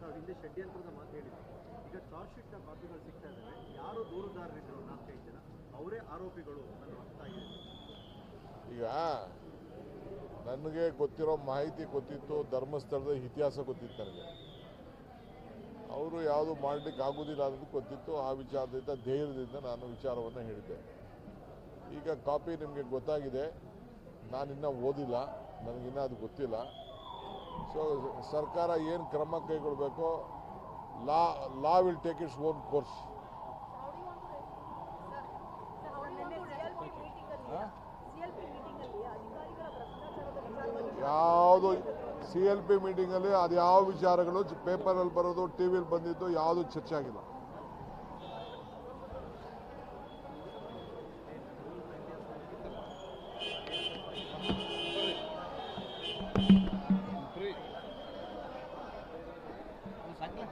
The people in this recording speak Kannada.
ತಾವು ಹಿಂದೆ ಷಡ್ಯಂತ್ರದ ಮಾತು ಹೇಳಿದ್ರು. ಈಗ ಚಾರ್ಜ್ ಶೀಟ್ನ ಕಾಪಿಗಳು ಸಿಗ್ತಾ ಇದ್ದಾವೆ ಯಾರು ದೂರುದಾರರಿದ್ರು ನಾಲ್ಕೈದು ಜನ? ಅವರೇ ಆರೋಪಿಗಳು ಅನ್ನೋ ಅರ್ಥ ಆಗಿದೆ. ಈಗ ನನಗೆ ಗೊತ್ತಿರೋ ಮಾಹಿತಿ ಗೊತ್ತಿತ್ತು, ಧರ್ಮಸ್ಥಳದ ಇತಿಹಾಸ ಗೊತ್ತಿತ್ತು ನನಗೆ. ಅವರು ಯಾವುದು ಮಾಡಲಿಕ್ಕೆ ಆಗೋದಿಲ್ಲ ಅನ್ನೋದು ಗೊತ್ತಿತ್ತು. ಆ ವಿಚಾರದಿಂದ ಧೈರ್ಯದಿಂದ ನಾನು ವಿಚಾರವನ್ನು ಹೇಳಿದ್ದೆ. ಈಗ ಕಾಪಿ ನಿಮಗೆ ಗೊತ್ತಾಗಿದೆ. ನಾನಿನ್ನೂ ಓದಿಲ್ಲ. ನನಗಿನ್ನೂ ಅದು ಗೊತ್ತಿಲ್ಲ. ಸರ್ಕಾರ ಏನು ಕ್ರಮ ಕೈಗೊಳ್ಳಬೇಕು law law will take its own course. ಯಾವುದು ಸಿ ಎಲ್ ಪಿ ಮೀಟಿಂಗಲ್ಲಿ ಅದು ಯಾವ ವಿಚಾರಗಳು ಪೇಪರಲ್ಲಿ ಬರೋದು, ಟಿ ವಿಲಿ ಬಂದಿದ್ದು, ಯಾವುದು ಚರ್ಚೆ ಆಗಿಲ್ಲ. sánh á